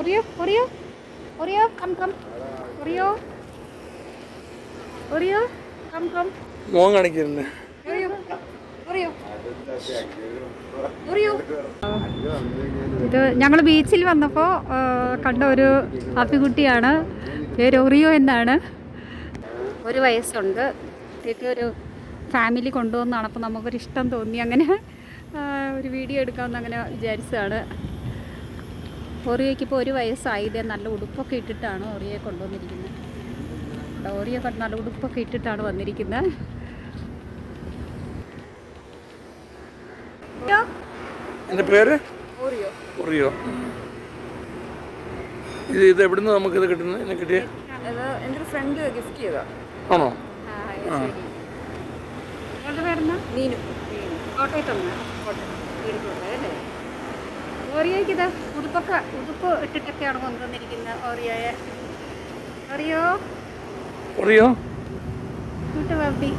Oreo Oreo Oreo come come Oreo Oreo come come മോൻ കാണിക്കരുന്നേ Oreo, Oreo. Oreo ഇത് ഞങ്ങൾ ബീച്ചിൽ വന്നപ്പോൾ കണ്ട ഒരു അപ്പിക്കുട്ടിയാണ് പേര് ഒറിയോ എന്നാണ്. ഒരു വയസ്സുണ്ട്. കുട്ടിക്ക് ഒരു ഫാമിലി കൊണ്ടുവന്നാണ്. അപ്പോൾ നമുക്കൊരു ഇഷ്ടം തോന്നി. അങ്ങനെ ഒരു വീഡിയോ എടുക്കാമെന്ന് അങ്ങനെ വിചാരിച്ചതാണ്. ഒറിയോയ്ക്ക് ഇപ്പോൾ ഒരു വയസ്സായി ഇതേ നല്ല ഉടുപ്പൊക്കെ ഇട്ടിട്ടാണ് ഓറിയെ കൊണ്ടുവന്നിരിക്കുന്നത്. കൊണ്ട് നല്ല ഉടുപ്പൊക്കെ ഇട്ടിട്ടാണ് വന്നിരിക്കുന്നത്. എന്റെ പേര്? ഓറിയോ. ഇത് ഇത് എവിടുന്ന് നമുക്കിത് കിട്ടുന്നത്? എന്നെ കിട്ടിയ? അത് എന്റെ ഒരു ഫ്രണ്ട് ഗിഫ്റ്റ് ചെയ്താ. ആണോ? നിങ്ങളുടെ പേരെന്നാ മീനു. കോട്ടയത്തൊന്ന്? അല്ലേ? ഓറിയോയ്ക്ക് ഇത് ഉടുപ്പൊക്കെ ഉടുപ്പ് ഇട്ടിട്ടൊക്കെയാണ് കൊണ്ടുവന്നിരിക്കുന്നത് ഓറിയോയെ. ഓറിയോ? ഓറിയോ? കൂട്ട് പപ്പി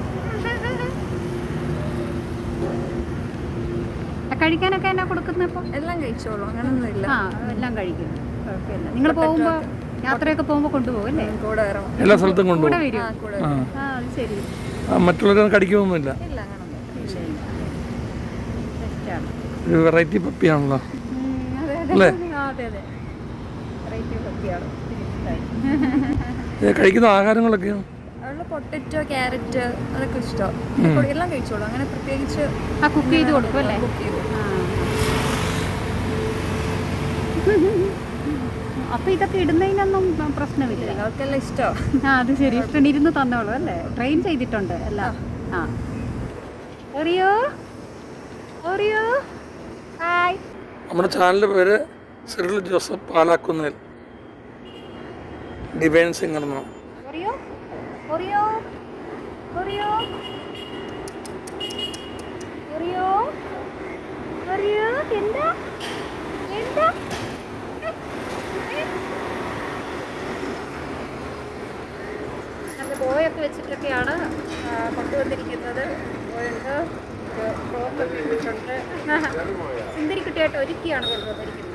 കഴിക്കാനൊക്കെ എന്നാ കൊടുക്കുന്നത് ഇപ്പോൾ എല്ലാം കഴിച്ചോളൂ അങ്ങനൊന്നും ഇല്ല. ആ എല്ലാം കഴിക്കും. കുഴപ്പമില്ല. നിങ്ങൾ പോകുമ്പോ യാത്രയൊക്കെ പോകുമ്പോ കൊണ്ടുപോകും അല്ലേ? കൂടെ എല്ലാ സ്ഥലത്തും കൂടെ കൊണ്ടുപോകും വരും. ആ ശരി. മറ്റുള്ളവരൊന്നും ഒരു വെറൈറ്റി പപ്പിയാണല്ലോ. അല്ലേ? കഴിക്കുന്ന ആഹാരങ്ങളൊക്കെയോ? പൊട്ടറ്റോ ക്യാരറ്റ് അതൊക്കെ ഇഷ്ടം. എല്ലാം കഴിച്ചോളൂ. അങ്ങനെ പ്രത്യേകിച്ച് ആ കുക്ക് ചെയ്ത് കൊടുക്കും അല്ലേ? കുക്ക് ചെയ്തു അപ്പൊ ഇതൊക്കെ ഇടുന്നതിനൊന്നും പ്രശ്നമില്ല. അവർക്കെല്ലാം ഇഷ്ടോ. ആ അത് ശരി. ഇഷ്ടം ഇരുന്ന് തന്നോളൂ അല്ലേ? ട്രെയിൻ ചെയ്തിട്ടുണ്ട് അല്ല. ആ. ഓറിയോ? ഓറിയോ? ഹായ്. നമ്മുടെ ചാനലിന്റെ പേര് Cyril Joseph Palakkunnel. Divine singer എന്നാണ്. എന്താ? ബോയൊക്കെ വെച്ചിട്ടൊക്കെയാണ് കൊണ്ടുവന്നിരിക്കുന്നത്. ബോയുണ്ട് ഫ്രോക്കൊക്കെ ഇട്ടിട്ടുണ്ട് സുന്ദരിക്കുട്ടിയായിട്ട് ഒരുക്കിയാണ് കൊണ്ടുവന്നിരിക്കുന്നത്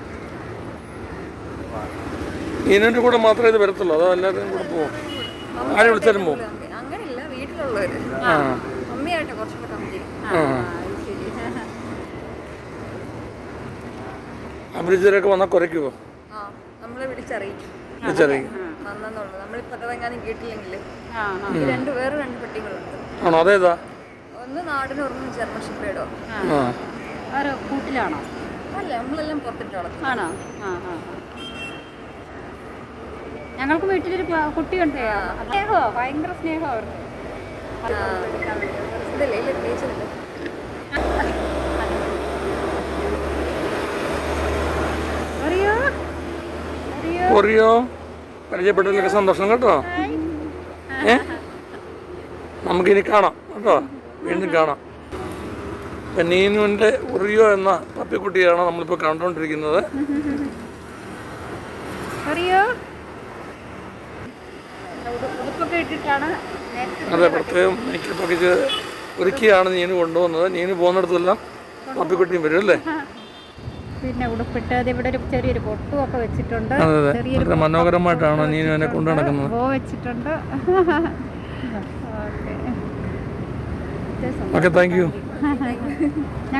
ഈനന്റെ കൂടെ മാത്രമേ ഇത് വരത്തുള്ളൂ? അതോ എല്ലാവരും കൂടെ പോകും ആരെ വിളിച്ചാലും പോവും? അങ്ങനെയല്ല വീട്ടിലുള്ളവര്. ആ. മമ്മിയായിട്ട് കുറച്ചുകൂടെ കമ്പനി. വന്നാൽ കുറയ്ക്കുമോ ആ നമ്മളെ വിളിച്ചറിയിക്കും. വിളിച്ചറിയിക്കും. കേട്ടില്ലെങ്കിൽ രണ്ട് വേറെ രണ്ട് പെട്ടികളുണ്ട്. ആണോ? അതേതാ? ഒന്ന് നാടിന് ഉറങ്ങും ജർമ്മൻ ഷിപ്പേഡോ ആ. ഒരു കൂട്ടിലാണോ? അല്ല നമ്മളെല്ലാം പുറത്തിട്ട് വളർത്തും ആണോ? ആ ആ ഞങ്ങൾക്ക് വീട്ടിലൊരു പ- കുട്ടിയുണ്ട് സ്നേഹമോ ഭയങ്കര സ്നേഹമോ അവർക്ക്. ഇതല്ലേ ഇല്ല തേച്ചിട്ടുണ്ട് അറിയോ? അറിയോ? കൊറിയോ പരിചയപ്പെട്ടതിലൊക്കെ സന്തോഷം കേട്ടോ. ഏ? നമുക്കിനി കാണാം കേട്ടോ. വീണ്ടും കാണാം. ഇപ്പം നീനുവിന്റെ ഉറിയോ എന്ന പപ്പിക്കുട്ടിയാണ് നമ്മളിപ്പോൾ കണ്ടുകൊണ്ടിരിക്കുന്നത്. അതെ പ്രത്യേകം മേക്കപ്പൊക്കെ ചെയ്ത് ഒരുക്കിയാണ് നീന് കൊണ്ടുവന്നത്. നീന് പോകുന്നിടത്തെല്ലാം പപ്പിക്കുട്ടിയും വരും അല്ലേ? പിന്നെ ഉടുപ്പിട്ട് ഇവിടെ ഒരു ചെറിയൊരു പൊട്ടും ഒക്കെ വെച്ചിട്ടുണ്ട് ചെറിയൊരു മനോഹരമായിട്ടാണ് നീനു എന്നെ കൊണ്ടു നടക്കുന്നത് വെച്ചിട്ടുണ്ട്. ഓക്കെ. ഓക്കെ താങ്ക് യു ഞങ്ങൾ